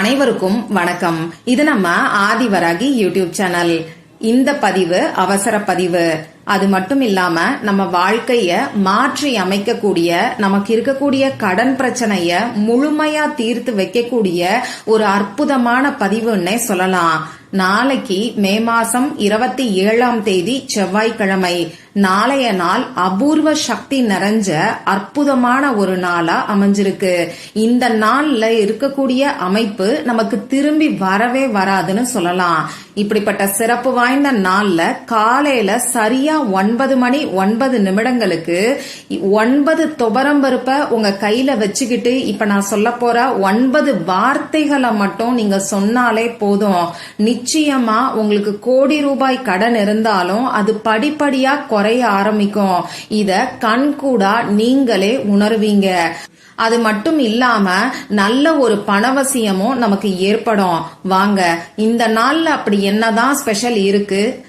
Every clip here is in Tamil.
அனைவருக்கும் வணக்கம். இது நம்ம ஆதிவராகி யூடியூப் சேனல். இந்த பதிவு அவசர பதிவு. அது மட்டும் இல்லாம நம்ம வாழ்க்கைய மாற்றி அமைக்கக்கூடிய நமக்கு இருக்கக்கூடிய கடன் பிரச்சனைய முழுமையா தீர்த்து வைக்கக்கூடிய ஒரு அற்புதமான பதிவுன்னே சொல்லலாம். நாளைக்கு மே மாசம் இருபத்தி ஏழாம் தேதி செவ்வாய்க்கிழமை. நாளைய நாள் அபூர்வ சக்தி நிறைஞ்ச அற்புதமான ஒரு நாளா அமைஞ்சிருக்கு. இந்த நாள்ல இருக்கக்கூடிய அமைப்பு நமக்கு திரும்பி வரவே வராதுன்னு சொல்லலாம். இப்படிப்பட்ட சிறப்பு வாய்ந்த நாள்ல காலையில சரியா ஒன்பது மணி ஒன்பது நிமிடங்களுக்கு ஒன்பது துபரம் பருப்ப உங்க கையில வச்சுக்கிட்டு இப்ப நான் சொல்ல போற ஒன்பது வார்த்தைகளை மட்டும் நீங்க சொன்னாலே போதும். நிச்சயமா உங்களுக்கு கோடி ரூபாய் கடன் இருந்தாலும் அது படிப்படியா குறைய ஆரம்பிக்கும். இத கண்கூடா நீங்களே உணர்வீங்க. அது மட்டும் இல்லாம நல்ல ஒரு பணவசியமும் நமக்கு ஏற்படும். வாங்க இந்த நாள்ல அப்படி என்னதான் ஸ்பெஷல் இருக்கு?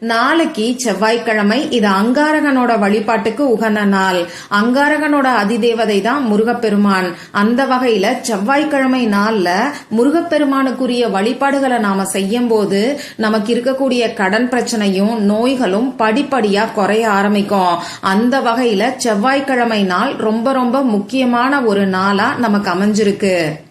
நாளைக்கு செவ்வாய்க்கிழமை இது அங்காரகனோட வழிபாட்டுக்கு உகந்த நாள். அங்காரகனோட அதிதேவதை தான் முருகப்பெருமான். அந்த வகையில செவ்வாய்க்கிழமை நாள்ல முருகப்பெருமானுக்குரிய வழிபாடுகளை நாம செய்யும் போது நமக்கு இருக்கக்கூடிய கடன் பிரச்சனையும் நோய்களும் படிப்படியா குறைய ஆரம்பிக்கும். அந்த வகையில செவ்வாய்க்கிழமை நாள் ரொம்ப ரொம்ப முக்கியமான ஒரு நாளா நமக்கு அமைஞ்சிருக்கு.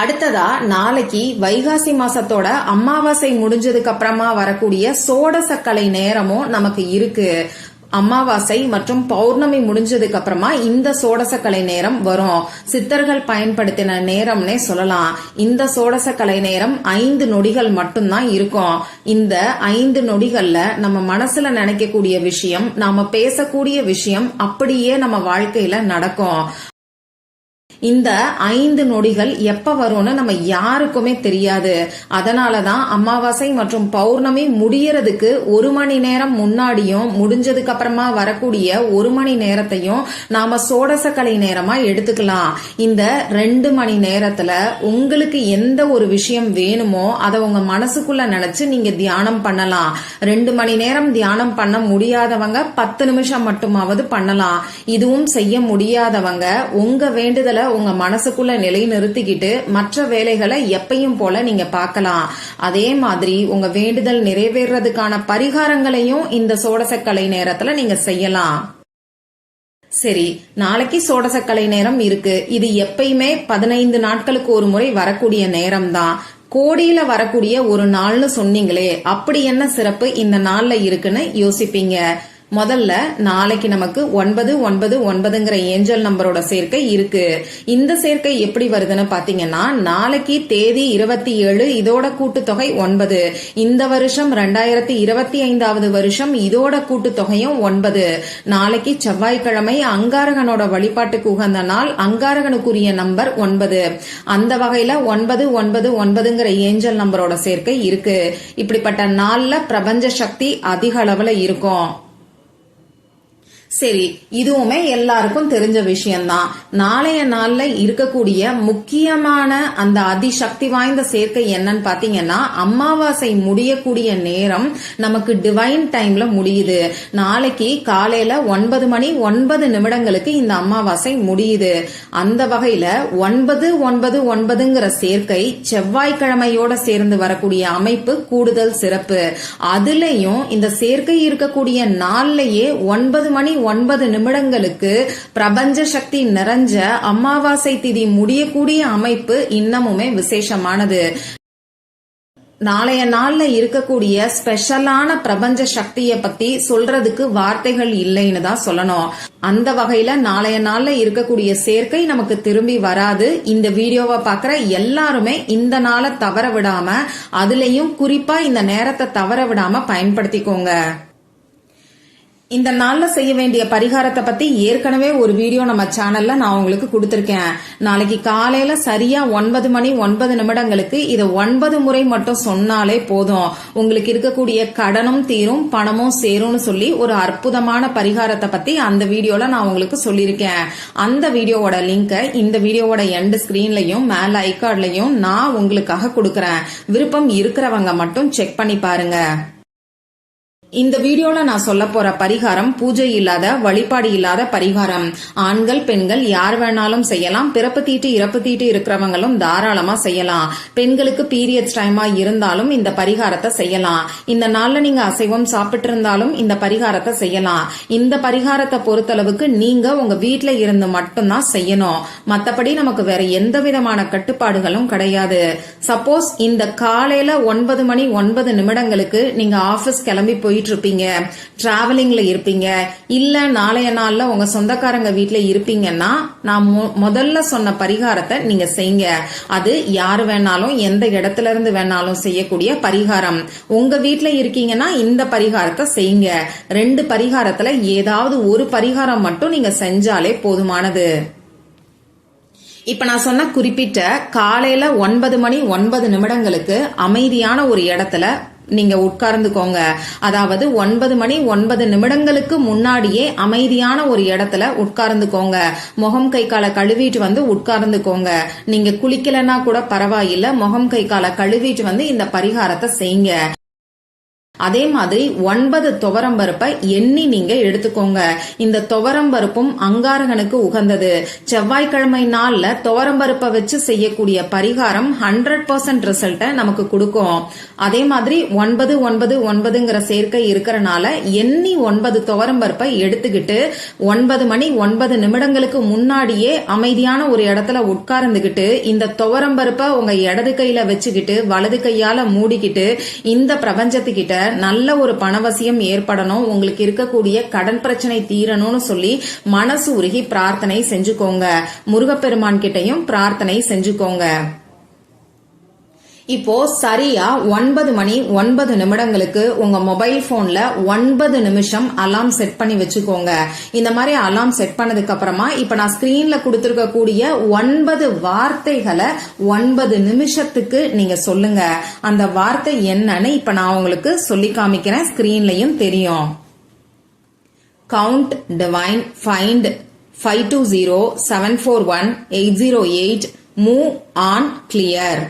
அடுத்ததா நாளைக்கு வைகாசி மாசத்தோட அமாவாசை முடிஞ்சதுக்கு அப்புறமா வரக்கூடிய சோடசக்கலை நேரமும் நமக்கு இருக்கு. அமாவாசை மற்றும் பௌர்ணமி முடிஞ்சதுக்கு அப்புறமா இந்த சோடசக்கலை நேரம் வரும். சித்தர்கள் பயன்படுத்தின நேரம்னே சொல்லலாம். இந்த சோடசக்கலை நேரம் ஐந்து நொடிகள் மட்டும்தான் இருக்கும். இந்த ஐந்து நொடிகள்ல நம்ம மனசுல நினைக்கக்கூடிய விஷயம் நாம பேசக்கூடிய விஷயம் அப்படியே நம்ம வாழ்க்கையில நடக்கும். இந்த ஐந்து நொடிகள் எப்ப வரும்னு நம்ம யாருக்குமே தெரியாது. அதனாலதான் அமாவாசை மற்றும் பௌர்ணமி முடியறதுக்கு ஒரு மணி நேரம் முன்னாடியும் முடிஞ்சதுக்கு அப்புறமா வரக்கூடிய ஒரு மணி நேரத்தையும் நாம சோடசக்கலை நேரமா எடுத்துக்கலாம். இந்த ரெண்டு மணி நேரத்துல உங்களுக்கு எந்த ஒரு விஷயம் வேணுமோ அதை உங்க மனசுக்குள்ள நினைச்சு நீங்க தியானம் பண்ணலாம். ரெண்டு மணி நேரம் தியானம் பண்ண முடியாதவங்க பத்து நிமிஷம் மட்டுமாவது பண்ணலாம். இதுவும் செய்ய முடியாதவங்க உங்க வேண்டுதலை உங்க மனசுக்குள்ள நிலை நிறுத்திக்கிட்டு மற்ற வேலைகளை எப்பையும் போல நீங்க பார்க்கலாம். அதே மாதிரி உங்க வேண்டுதல் நிறைவேறதுக்கான பரிகாரங்களையும் இந்த சோடசக்கலை நேரத்துல நீங்க செய்யலாம். சரி நாளைக்கு சோடசக்கலை நேரம் இருக்கு. இது எப்பயுமே பதினைந்து நாட்களுக்கு ஒரு முறை வரக்கூடிய நேரம் தான் கோடியில வரக்கூடிய ஒரு நாள்னு சொன்னீங்களே அப்படி என்ன சிறப்பு இந்த நாள்ல இருக்குன்னு யோசிப்பீங்க. முதல்ல நாளைக்கு நமக்கு ஒன்பது ஒன்பது ஒன்பதுங்கிற ஏஞ்சல் நம்பரோட சேர்க்கை இருக்கு. இந்த சேர்க்கை எப்படி வருதுன்னு பாத்தீங்கன்னா நாளைக்கு தேதி இருபத்தி ஏழு இதோட கூட்டுத்தொகை ஒன்பது. இந்த வருஷம் ரெண்டாயிரத்தி இருபத்தி ஐந்தாவது வருஷம் இதோட கூட்டுத்தொகையும் ஒன்பது. நாளைக்கு செவ்வாய்க்கிழமை அங்காரகனோட வழிபாட்டுக்கு உகந்த நாள் அங்காரகனுக்குரிய நம்பர் ஒன்பது. அந்த வகையில ஒன்பது ஒன்பது ஒன்பதுங்கிற ஏஞ்சல் நம்பரோட சேர்க்கை இருக்கு. இப்படிப்பட்ட நாள்ல பிரபஞ்ச சக்தி அதிக அளவுல இருக்கும். சரி இதுவுமே எல்லாருக்கும் தெரிஞ்ச விஷயம்தான். நாளைய நாள்ல இருக்கக்கூடிய முக்கியமான அந்த அதிசக்தி வாய்ந்த சேர்க்கை என்னன்னு பாத்தீங்கன்னா அமாவாசை முடியக்கூடிய நேரம் நமக்கு டிவைன் டைம்ல முடியுது. நாளைக்கு காலையில ஒன்பது மணி ஒன்பது நிமிடங்களுக்கு இந்த அமாவாசை முடியுது. அந்த வகையில ஒன்பது ஒன்பது ஒன்பதுங்கிற சேர்க்கை செவ்வாய்க்கிழமையோட சேர்ந்து வரக்கூடிய அமைப்பு கூடுதல் சிறப்பு. அதுலயும் இந்த சேர்க்கை இருக்கக்கூடிய நாள்லயே ஒன்பது மணி ஒன்பது நிமிடங்களுக்கு பிரபஞ்ச சக்தி நிறைஞ்ச அமாவாசை திதி முடியக்கூடிய அமைப்பு இன்னமுமே விசேஷமானது. நாளைய நாள்ல இருக்கக்கூடிய ஸ்பெஷலான பிரபஞ்ச சக்திய பத்தி சொல்றதுக்கு வார்த்தைகள் இல்லைன்னு தான் சொல்லணும். அந்த வகையில நாளைய நாள்ல இருக்கக்கூடிய சேர்க்கை நமக்கு திரும்பி வராது. இந்த வீடியோவை பாக்குற எல்லாருமே இந்த நாளை தவற விடாம அதுலயும் குறிப்பா இந்த நேரத்தை தவற விடாம பயன்படுத்திக்கோங்க. இந்த நாள்ல செய்ய வேண்டிய பரிகாரத்தை பத்தி ஏற்கனவே ஒரு வீடியோ நம்ம சேனல்ல நான் உங்களுக்கு கொடுத்திருக்கேன். நாளைக்கு காலையில சரியா ஒன்பது மணி ஒன்பது நிமிடங்களுக்கு இதை ஒன்பது முறை மட்டும் சொன்னாலே போதும். உங்களுக்கு இருக்கக்கூடிய கடனும் தீரும் பணமும் சேரும்னு சொல்லி ஒரு அற்புதமான பரிகாரத்தை பத்தி அந்த வீடியோல நான் உங்களுக்கு சொல்லியிருக்கேன். அந்த வீடியோவோட லிங்கை இந்த வீடியோவோட எண்ட் ஸ்கிரீன்லயும் மேல ஐகார்ட்லயும் நான் உங்களுக்காக கொடுக்கறேன். விருப்பம் இருக்கிறவங்க மட்டும் செக் பண்ணி பாருங்க. இந்த வீடியோல நான் சொல்ல போற பரிகாரம் பூஜை இல்லாத வழிபாடு இல்லாத பரிகாரம். ஆண்கள் பெண்கள் யார் வேணாலும் செய்யலாம். பிறப்பு தீட்டு இறப்பு தீட்டு இருக்கிறவங்களும் தாராளமா செய்யலாம். பெண்களுக்கு பீரியட்ஸ் டைமா இருந்தாலும் இந்த பரிகாரத்தை செய்யலாம். இந்த நாள்ல நீங்க அசைவம் சாப்பிட்டு இருந்தாலும் இந்த பரிகாரத்தை செய்யலாம். இந்த பரிகாரத்தை பொறுத்தளவுக்கு நீங்க உங்க வீட்டுல இருந்து மட்டும்தான் செய்யணும். மத்தபடி நமக்கு வேற எந்த விதமான கட்டுப்பாடுகளும் கிடையாது. சப்போஸ் இந்த காலையில ஒன்பது மணி ஒன்பது நிமிடங்களுக்கு நீங்க ஆபீஸ் கிளம்பி போயிட்டு இருப்பீங்க டிராவலிங்ல இருப்பீங்க இல்ல நாளைய நாள்ல உங்க சொந்தக்காரங்க வீட்டுல இருப்பீங்கன்னா நான் முதல்ல சொன்ன பரிகாரத்தை நீங்க செய்யுங்க அது யாரு வேணாலும் எந்த இடத்துல இருந்து வேணாலும் செய்யக்கூடிய பரிகாரம். உங்க வீட்டுல இருக்கீங்கன்னா இந்த பரிகாரத்தை செய்யுங்க ரெண்டு பரிகாரத்துல ஏதாவது ஒரு பரிகாரம் மட்டும் நீங்க செஞ்சாலே போதுமானது. இப்ப நான் சொன்ன குறிப்பிட்ட காலையில ஒன்பது மணி ஒன்பது நிமிடங்களுக்கு அமைதியான ஒரு இடத்துல நீங்க உட்கார்ந்துக்கோங்க. அதாவது ஒன்பது மணி ஒன்பது நிமிடங்களுக்கு முன்னாடியே அமைதியான ஒரு இடத்துல உட்கார்ந்துக்கோங்க. முகம் கை காலை கழுவிட்டு வந்து உட்கார்ந்துக்கோங்க. நீங்க குளிக்கலன்னா கூட பரவாயில்ல. முகம் கை காலை கழுவிட்டு வந்து இந்த பரிகாரத்தை செய்யுங்க. அதே மாதிரி ஒன்பது துவரம் பருப்பை எண்ணி நீங்க எடுத்துக்கோங்க. இந்த துவரம் பருப்பும் அங்காரகனுக்கு உகந்தது. செவ்வாய்க்கிழமை நாள்ல துவரம் பருப்பை வச்சு செய்யக்கூடிய பரிகாரம் ஹண்ட்ரட் பர்சன்ட் ரிசல்ட்டை நமக்கு கொடுக்கும். அதே மாதிரி ஒன்பது ஒன்பது ஒன்பதுங்கிற சேர்க்கை இருக்கிறனால எண்ணி ஒன்பது துவரம் பருப்பை எடுத்துக்கிட்டு ஒன்பது மணி ஒன்பது நிமிடங்களுக்கு முன்னாடியே அமைதியான ஒரு இடத்துல உட்கார்ந்துகிட்டு இந்த துவரம் பருப்பை உங்க இடது கையில வச்சுக்கிட்டு வலது கையால மூடிக்கிட்டு இந்த பிரபஞ்சத்துக்கிட்ட நல்ல ஒரு பணவசியம் ஏற்படணும் உங்களுக்கு இருக்கக்கூடிய கடன் பிரச்சனை தீரணும்னு சொல்லி மனசு உருகி பிரார்த்தனை செஞ்சுக்கோங்க. முருகப்பெருமான் கிட்டயும் பிரார்த்தனை செஞ்சுக்கோங்க. இப்போ சரியா ஒன்பது மணி ஒன்பது நிமிடங்களுக்கு உங்க மொபைல் போன்ல ஒன்பது நிமிஷம் அலாம் செட் பண்ணி வச்சுக்கோங்க. இந்த மாதிரி அலாம் செட் பண்ணதுக்கு அப்புறமா இப்ப நான் ஸ்கிரீன்ல கொடுத்திருக்கக்கூடிய ஒன்பது வார்த்தைகளை ஒன்பது நிமிஷத்துக்கு நீங்க சொல்லுங்க. அந்த வார்த்தை என்னன்னு இப்ப நான் உங்களுக்கு சொல்லி காமிக்கிறேன். ஸ்கிரீன்லயும் தெரியும். Count divine find five two zero seven four one eight zero eight move on clear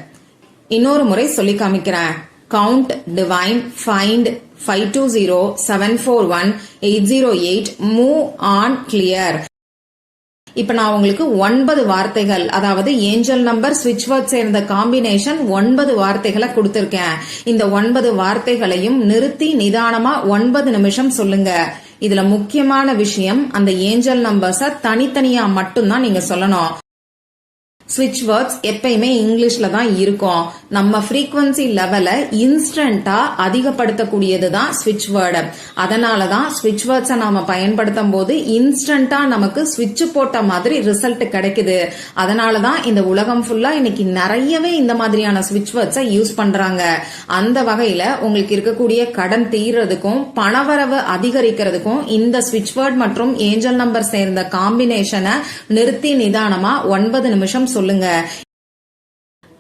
இன்னொரு முறை சொல்லி காமிக்கிறேன். Count divine find five two zero seven four one eight zero eight move on clear இப்ப நான் உங்களுக்கு ஒன்பது வார்த்தைகள் அதாவது ஏஞ்சல் நம்பர் ஸ்விட்ச் வேர்ட் சேர்ந்த காம்பினேஷன் ஒன்பது வார்த்தைகளை கொடுத்திருக்கேன். இந்த ஒன்பது வார்த்தைகளையும் நிறுத்தி நிதானமா ஒன்பது நிமிஷம் சொல்லுங்க. இதுல முக்கியமான விஷயம் அந்த ஏஞ்சல் நம்பர்ஸ தனித்தனியா மட்டும்தான் நீங்க சொல்லணும். ஸ்விட்ச் வேர்ட்ஸ் எப்பயுமே இங்கிலீஷ்ல தான் இருக்கும். நம்ம ஃப்ரீக்வன்சி லெவல இன்ஸ்டன்டா அதிகப்படுத்தக்கூடியது தான் ஸ்விட்ச் வேர்டு அதனால தான் ஸ்விட்ச் வேர்ட்ஸை நாம பயன்படுத்தும் போது இன்ஸ்டன்டா நமக்கு ஸ்விட்ச் போட்ட மாதிரி ரிசல்ட் கிடைக்குது. அதனால தான் இந்த உலகம் ஃபுல்லா இன்னைக்கு நிறையவே இந்த மாதிரியான ஸ்விட்ச் வேர்ட்ஸை யூஸ் பண்றாங்க. அந்த வகையில உங்களுக்கு இருக்கக்கூடிய கடன் தீர்றதுக்கும் பணவரவு அதிகரிக்கிறதுக்கும் இந்த ஸ்விட்ச் வேர்ட் மற்றும் ஏஞ்சல் நம்பர் சேர்ந்த காம்பினேஷனை நிறுத்தி நிதானமா ஒன்பது நிமிஷம் சொல்லுங்க.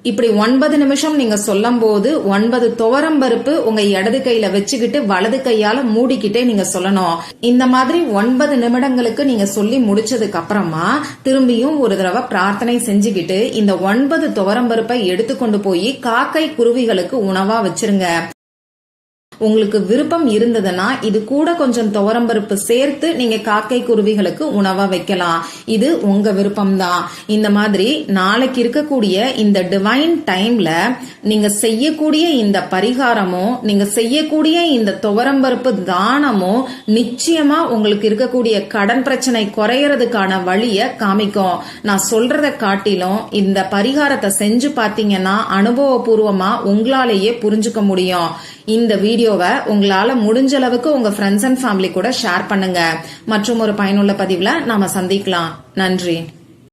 இப்படி ஒன்பது நிமிஷம் நீங்க சொல்லும் போது ஒன்பது துவரம் பருப்பு உங்க இடது கையில வச்சுக்கிட்டு வலது கையால மூடிக்கிட்டே நீங்க சொல்லணும். இந்த மாதிரி ஒன்பது நிமிடங்களுக்கு நீங்க சொல்லி முடிச்சதுக்கு அப்புறமா திரும்பியும் ஒரு தடவை பிரார்த்தனை செஞ்சுக்கிட்டு இந்த ஒன்பது துவரம் பருப்பை எடுத்துக்கொண்டு போய் காக்கை குருவிகளுக்கு உணவா வச்சிருங்க. உங்களுக்கு விருப்பம் இருந்ததுன்னா இது கூட கொஞ்சம் துவரம்பருப்பு சேர்த்து நீங்க காக்கை குருவிகளுக்கு உணவா வைக்கலாம். இது உங்க விருப்பம் தான் இந்த மாதிரி நாளைக்கு இருக்கக்கூடிய இந்த டிவைன் டைம்ல நீங்க செய்யக்கூடிய இந்த பரிகாரமோ நீங்க செய்யக்கூடிய இந்த துவரம்பருப்பு தானமோ நிச்சயமா உங்களுக்கு இருக்கக்கூடிய கடன் பிரச்சனை குறையறதுக்கான வழிய காமிக்கும். நான் சொல்றத காட்டிலும் இந்த பரிகாரத்தை செஞ்சு பாத்தீங்கன்னா அனுபவபூர்வமா உங்களாலேயே புரிஞ்சுக்க முடியும். இந்த வீடியோவை உங்களால முடிஞ்ச அளவுக்கு உங்க ஃப்ரெண்ட்ஸ் அண்ட் ஃபேமிலி கூட ஷேர் பண்ணுங்க. மற்றும் ஒரு பயனுள்ள பதிவுல நாம சந்திக்கலாம். நன்றி.